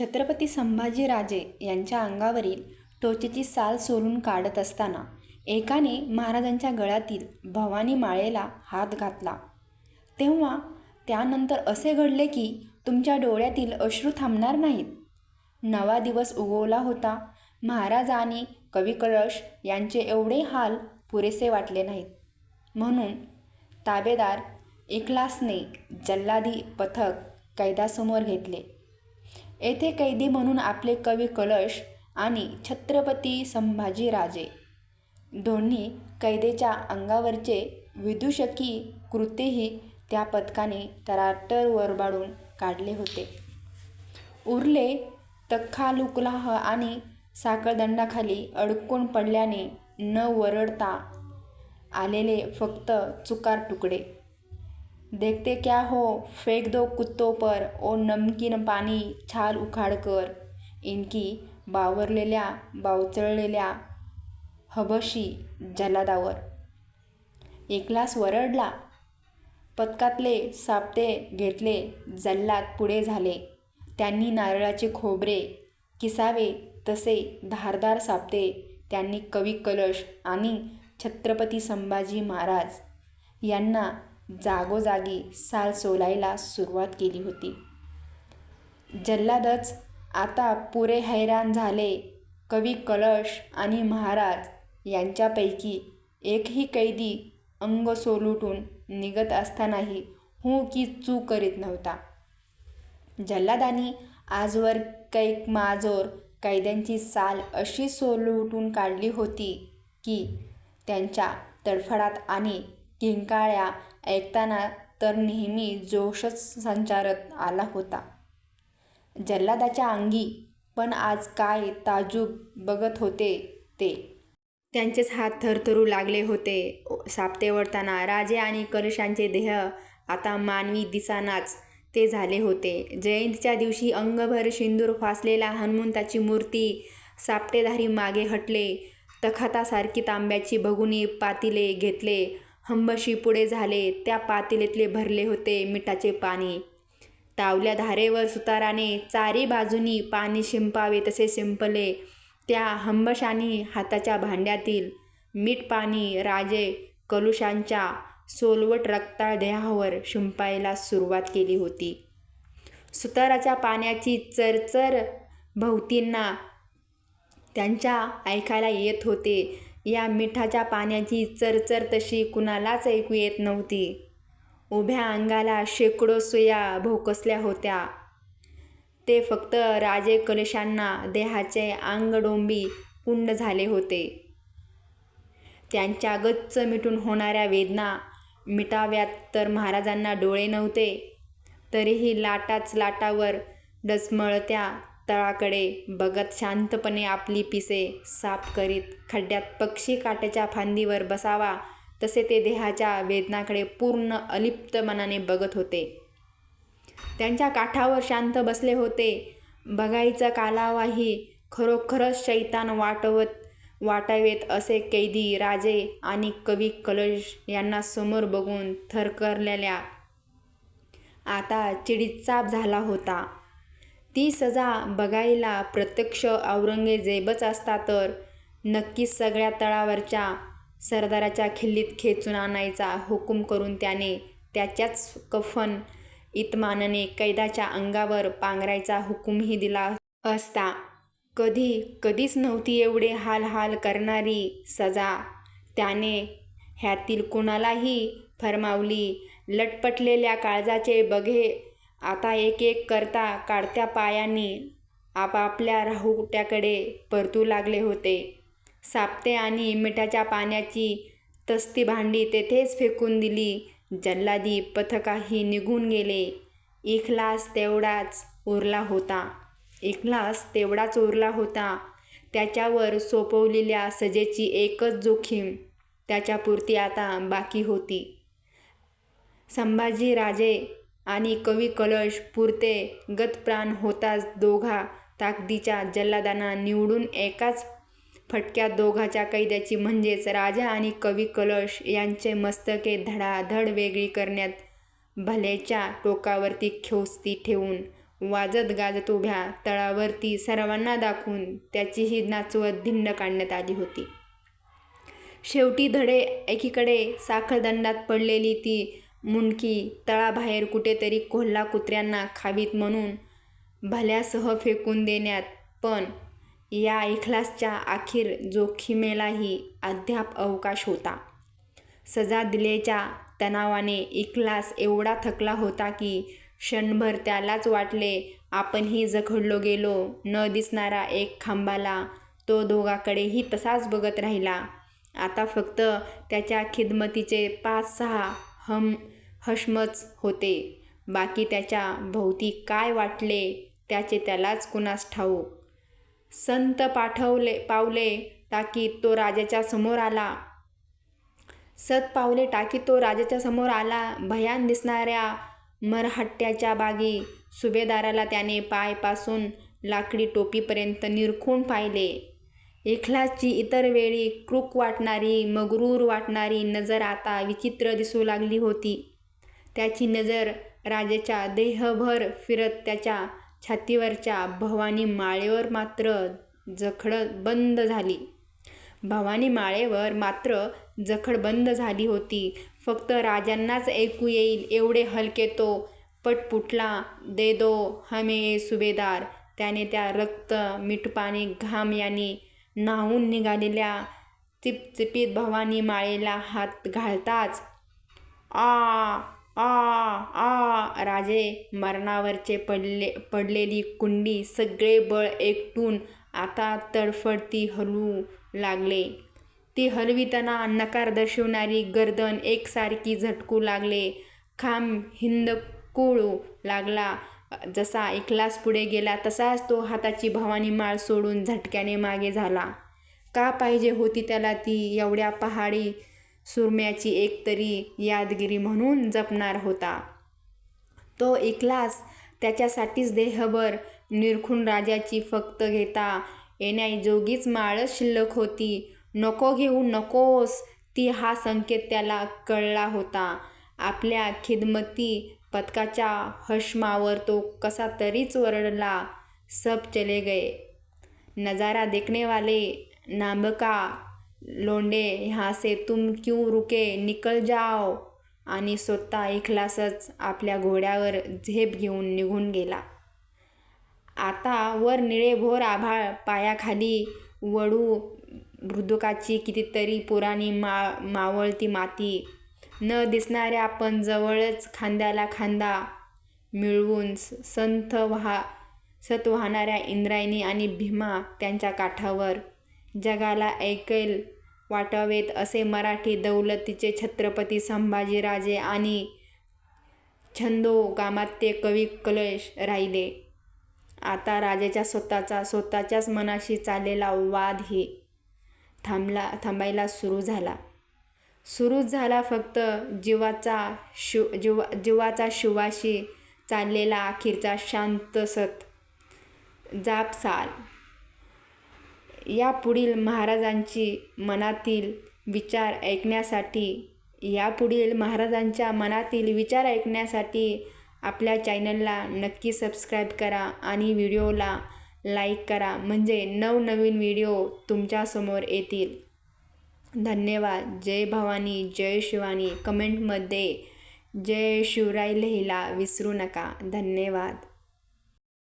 छत्रपती संभाजीराजे यांच्या अंगावरील टोचेची साल सोलून काढत असताना एकाने महाराजांच्या गळ्यातील भवानी माळेला हात घातला. तेव्हा त्यानंतर असे घडले की तुमच्या डोळ्यातील अश्रू थांबणार नाहीत. नवा दिवस उगवला होता. महाराज आणि कवी कळश यांचे एवढे हाल पुरेसे वाटले नाहीत. म्हणून ताबेदार इखलासने जल्लादी पथक कैदासमोर घेतले. येथे कैदी म्हणून आपले कवी कलश आणि छत्रपती संभाजीराजे दोन्ही कैदेच्या अंगावरचे विदूषकी कृतेही त्या पथकाने तराटर वरबाडून काढले होते. उरले तख्खालुकलाह आणि साखळदंडाखाली अडकून पडल्याने न वरडता आलेले फक्त चुकार तुकडे. देखते क्या हो? फेंक दो कुत्तों पर ओ नमकीन पाणी छाल उखाड कर। इनकी बावरलेल्या बावचळलेल्या हबशी जलादावर. एकलास वरडला. पथकातले सापते घेतले जल्लाद पुढे झाले. त्यांनी नारळाचे खोबरे किसावे तसे धारदार सापते. त्यांनी कवी कलश आणि छत्रपती संभाजी महाराज यांना जागोजागी साल सोलायला सुरुवात केली होती. जल्लादच आता पुरे हैराण झाले कवी कलश आणि महाराज यांच्यापैकी एकही कैदी अंग सोलुटून निघत असतानाही हू की चू करीत नव्हता. जल्लादांनी आजवर कैक माजोर कैद्यांची साल अशी सोलूटून काढली होती की त्यांच्या तडफडात आणि किंकाळ्या ऐकताना तर नेहमी जोशच संचारत आला होता. जल्लादाच्या अंगी पण आज काय ताजूब बघत होते ते. त्यांचेच हात थरथरू लागले होते. सापते वळताना राजे आणि कलशांचे देह आता मानवी दिसानाच ते झाले होते. जयंतीच्या दिवशी अंगभर शिंदूर फासलेला हनुमंताची मूर्ती सापटेधारी मागे हटले तखातासारखी तांब्याची भगुनी पातिले घेतले हंबशी पुढे झाले त्या पातेलेतले भरले होते मिठाचे पाणी. तावल्या धारेवर सुताराने चारी बाजूनी पाणी शिंपावे तसे शिंपले त्या हंबशानी हाताच्या भांड्यातील मीठ पाणी राजे कलुषांच्या सोलवट रक्ताळ देहावर शिंपायला सुरुवात केली होती. सुताराच्या पाण्याची चरचर भवतींना त्यांच्या ऐकायला येत होते. या मिठाच्या पाण्याची चरचर तशी कुणालाच ऐकू येत नव्हती. उभ्या अंगाला शेकडो सुया भोकसल्या होत्या. ते फक्त राजे कलशांना देहाचे अंगडोंबी कुंड झाले होते. त्यांच्या गच्च मिटून होणाऱ्या वेदना मिटाव्यात तर महाराजांना डोळे नव्हते तरीही लाटाच लाटावर डसमळत्या तळाकडे बघत शांतपणे आपली पिसे साफ करीत खड्ड्यात पक्षी काट्याच्या फांदीवर बसावा तसे ते देहाच्या वेदनाकडे पूर्ण अलिप्त मनाने बघत होते. त्यांच्या काठावर शांत बसले होते. बघायचा कालावाही खरोखरच शैतान वाटवत वाटावेत असे कैदी राजे आणि कवी कलश यांना समोर बघून थरकरलेल्या आता चिडीचाप झाला होता. ती सजा बघायला प्रत्यक्ष औरंगजेबच असता तर नक्कीच सगळ्या तळावरच्या सरदाराच्या खिल्लीत खेचून आणायचा हुकूम करून त्याने त्याच्याच कफन इतमानाने कैदाच्या अंगावर पांघरायचा हुकूमही दिला असता. कधी कधीच नव्हती एवढे हाल हाल करणारी सजा. त्याने ह्यातील कुणालाही फरमावली लटपटलेल्या काळजाचे बघे आता एक एक करता काढत्या पायांनी आपापल्या राहुट्याकडे परतू लागले होते. सापते आणि मिठाच्या पाण्याची तस्ती भांडी तेथेच फेकून दिली. जल्लादी पथकाही निघून गेले. इखलास तेवढाच उरला होता. इखलास तेवढाच उरला होता. त्याच्यावर सोपवलेल्या सजेची एकच जोखीम त्याच्यापुरती आता बाकी होती. संभाजीराजे आणि कवी कलश पुरते गतप्राण होताच दोघा ताकदीच्या जल्लादांना निवडून एकाच फटक्यात दोघाच्या कैद्याची म्हणजेच राजा आणि कवी कलश यांचे मस्तके धडाधड वेगळी करण्यात भल्याच्या टोकावरती खेवस्ती ठेवून वाजत गाजत उभ्या तळावरती सर्वांना दाखवून त्याचीही नाचवत धिंड काढण्यात आली होती. शेवटी धडे एकीकडे साखळदंडात पडलेली ती मुंडकी तळाबाहेर कुठेतरी कोल्हा कुत्र्यांना खावीत म्हणून भल्यासह फेकून देण्यात. पण या इखलासच्या अखेर जोखीमेलाही अद्याप अवकाश होता. सजा दिलेच्या तणावाने इखलास एवढा थकला होता की क्षणभर त्यालाच वाटले आपणही जखडलो गेलो न दिसणारा एक खांबाला. तो दोघांकडेही तसाच बघत राहिला. आता फक्त त्याच्या खिदमतीचे पाच सहा हम हशमच होते. बाकी त्याच्या भोवती काय वाटले त्याचे त्यालाच कुणास ठाऊक. संत पाठवले पावले टाकी तो राजाच्या समोर आला. सत पावले टाकी तो राजाच्या समोर आला. भयान दिसणाऱ्या मरहट्ट्याच्या बागी सुभेदाराला त्याने पायपासून लाकडी टोपीपर्यंत निरखून पाहिले. इखलासची इतर वेळी क्रूक वाटणारी मगरूर वाटणारी नजर आता विचित्र दिसू लागली होती. त्याची नजर राजाच्या देहभर फिरत त्याच्या छातीवरच्या भवानी माळेवर मात्र जखड बंद झाली. भवानी माळेवर मात्र जखड बंद झाली होती. फक्त राजांनाच ऐकू येईल एवढे हलके तो. पटपुटला दे दो हमे सुभेदार त्याने त्या रक्त मिठपाने घाम यांनी न्हावून निघालेल्या चिपचिपीत भवानी माळेला हात घालताच आ आ आ राजे मरणावरचे पडले पडलेली कुंडी सगळे बळ एकटून आता तडफडती हलू लागले. ती हलविताना नकार दर्शवणारी गर्दन एकसारखी झटकू लागले. खांब हिंदकुळू लागला. जसा इखलास पुढे गेला तसाच तो हाताची भवानी माळ सोडून झटक्याने मागे झाला. का पाहिजे होती त्याला ती एवढ्या पहाडी सुरम्याची एकतरी यादगिरी म्हणून जपणार होता. तो इखलास त्याच्यासाठीच देहभर निरखून राजाची फक्त घेता येण्याजोगीच माळच शिल्लक होती. नको घेऊ नकोस ती हा संकेत त्याला कळला होता. आपल्या खिदमती पथकाच्या हशमावर तो कसा तरीच वरडला सब चले गए. नजारा देखने वाले नांबका लोंडे ह्या से तुम क्यों रुके निकल जाओ. आणि स्वतः इखलासच आपल्या घोड्यावर झेप घेऊन निघून गेला. आता वर निळेभोर आभाळ पायाखाली वडू मृदुकाची कितीतरी पुराणी मा मावळती माती न दिसणाऱ्या पण जवळच खांद्याला खांदा मिळवून संथ वाहा सत वाहणाऱ्या इंद्रायणी आणि भीमा त्यांच्या काठावर जगाला ऐकेल वाटावेत असे मराठी दौलतीचे छत्रपती संभाजीराजे आणि छंदोगामात्य कवी कलश राहिले. आता राजाच्या स्वतःचा स्वतःच्याच मनाशी चाललेला वाद हे थांबला थांबायला सुरू झाला. सुरूच झाला फक्त जीवाचा शु जीवा जीवाचा शिवाशी चाललेला अखेरचा शांत सत. जापसाल यापुढील महाराजांची मनातील विचार ऐकण्यासाठी यापुढील महाराजांच्या मनातील विचार ऐकण्यासाठी आपल्या चॅनलला नक्की सबस्क्राईब करा आणि व्हिडिओला लाईक करा. म्हणजे नवनवीन व्हिडिओ तुमच्यासमोर येतील. धन्यवाद. जय भवानी जय शिवानी. कमेंटमध्ये जय शिवराय लिहिला विसरू नका. धन्यवाद.